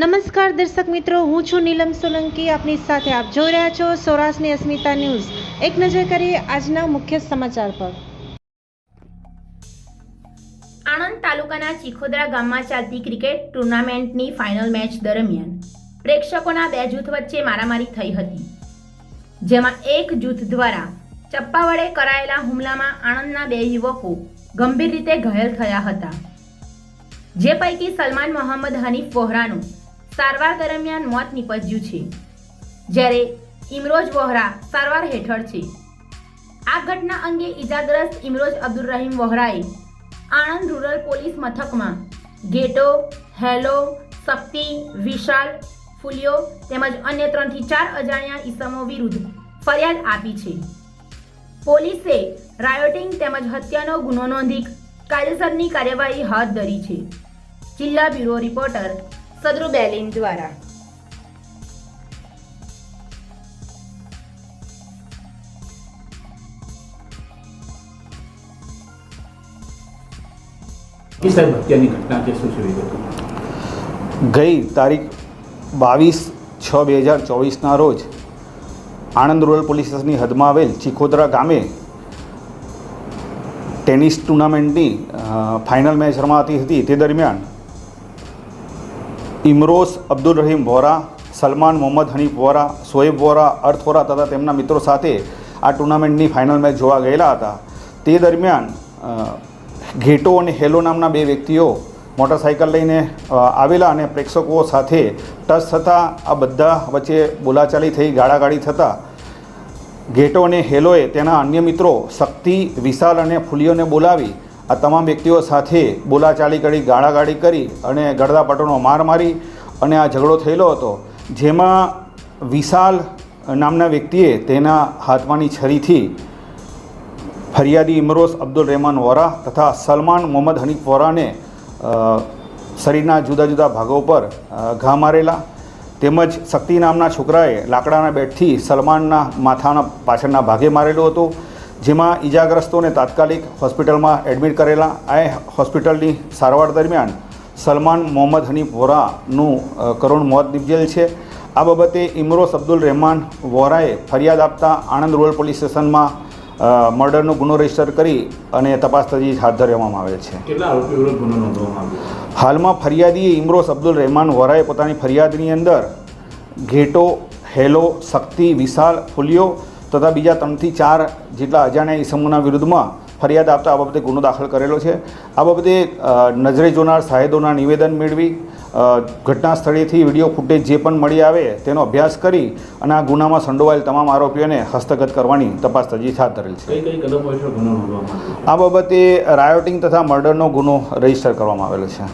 નમસ્કાર દર્શક મિત્રો, હું છું નીલમ સોલંકી. આપની સાથે આપ જોઈ રહ્યા છો સૌરાષ્ટ્રની અસ્મિતા ન્યૂઝ. એક નજર કરીએ આજના મુખ્ય સમાચાર પર. આણંદ તાલુકાના ચીખોદરા ગામમાં ચાલતી ક્રિકેટ ટુર્નામેન્ટની ફાઇનલ મેચ દરમિયાન પ્રેક્ષકોના બે જૂથ વચ્ચે મારામારી થઈ હતી, જેમાં એક જૂથ દ્વારા ચપ્પા વડે કરાયેલા હુમલામાં આણંદના બે યુવકો ગંભીર રીતે ઘાયલ થયા હતા. જે પૈકી સલમાન મોહમ્મદ હનીફ વોહરાનું સારવાર દરમિયાન મોત નીપજ્યું છે. જ્યારે ઇમરોજ વોહરા સારવાર હેઠળ છે. આ ઘટના અંગે ઇજાગ્રસ્ત ઇમરોજ અબ્દુલ રહીમ વોહરાએ આણંદ રૂરલ પોલીસ મથકમાં ગેટો, હેલો, શક્તિ, વિશાલ, ફુલિયો તેમજ અન્ય ત્રણથી ચાર અજાણ્યા ઈસમો વિરુદ્ધ ફરિયાદ આપી છે. પોલીસે રાયોટિંગ તેમજ હત્યાનો ગુનો નોંધી કાયદેસરની કાર્યવાહી હાથ ધરી છે. જિલ્લા બ્યુરો રિપોર્ટર સદરુ દ્વારા. સાહેબ હત્યાની ઘટના છે શું છે ગઈ તારીખ બાવીસ છ બે હજાર ચોવીસના રોજ આણંદ રૂરલ પોલીસ સ્ટેશનની હદમાં આવેલ ચિખોદરા ગામે ટેનિસ ટુર્નામેન્ટની ફાઇનલ મેચ રમાતી હતી. તે દરમિયાન ઇમરોઝ, અબ્દુલ રહીમ વોરા, સલમાન મોહમ્મદ હનીફ વોરા શોએબ વોરા, અર્થ વોરા તથા તેમના મિત્રો સાથે આ ટુર્નામેન્ટની ફાઇનલ મેચ જોવા ગયેલા હતા. તે દરમિયાન ઘેટો અને હેલો નામના બે વ્યક્તિઓ મોટરસાઇકલ લઈને આવેલા અને પ્રેક્ષકો સાથે ટચ થતાં આ બધા વચ્ચે બોલાચાલી થઈ, ગાળાગાળી થતાં ઘેટો અને હેલોએ તેના અન્ય મિત્રો શક્તિ, વિશાલ અને ફુલિયોને બોલાવી આ તમામ વ્યક્તિઓ સાથે બોલાચાલી કરી, ગાળાગાળી કરી અને ગળદાપટોનો માર મારી અને આ ઝઘડો થયેલો હતો, જેમાં વિશાલ નામના વ્યક્તિએ તેના હાથમાંની છરીથી ફરિયાદી ઇમરોઝ અબ્દુલ રહેમાન વોરા તથા સલમાન મોહમ્મદ હનીફ વોરાને શરીરના જુદા જુદા ભાગો પર ઘા મારેલા. તેમજ શક્તિ નામના છોકરાએ લાકડાના બેટથી સલમાનના માથાના પાછળના ભાગે મારેલું હતું. જેમાં ઈજાગ્રસ્તોને તાત્કાલિક હોસ્પિટલમાં એડમિટ કરેલા આ હોસ્પિટલની સારવાર દરમિયાન સલમાન મોહમ્મદ હનીફ વોરાનું કરુણ મોત નિપજેલ છે. આ બાબતે ઇમરોસ અબ્દુલ રહેમાન વોરાએ ફરિયાદ આપતા આણંદ રૂરલ પોલીસ સ્ટેશનમાં મર્ડરનો ગુનો રજિસ્ટર કરી અને તપાસ તજવીજ હાથ ધરવામાં આવેલ છે. હાલમાં ફરિયાદીએ ઇમરોસ અબ્દુલ રહેમાન વોરાએ પોતાની ફરિયાદની અંદર ઘેટો હેલો શક્તિ વિશાલ ફુલિયો તથા બીજા ત્રણથી ચાર જેટલા અજાણ્યા ઇસમોના વિરુદ્ધમાં ફરિયાદ આપતા આ બાબતે ગુનો દાખલ કરેલો છે. આ બાબતે નજરે જોનાર સાહેદોના નિવેદન મેળવી ઘટના સ્થળેથી વીડિયો ફૂટેજ જે પણ મળી આવે તેનો અભ્યાસ કરી અને આ ગુનામાં સંડોવાયેલ તમામ આરોપીઓને હસ્તગત કરવાની તપાસ તજવીજ હાથ ધરેલ છે. આ બાબતે રાયોટિંગ તથા મર્ડરનો ગુનો રજિસ્ટર કરવામાં આવેલો છે.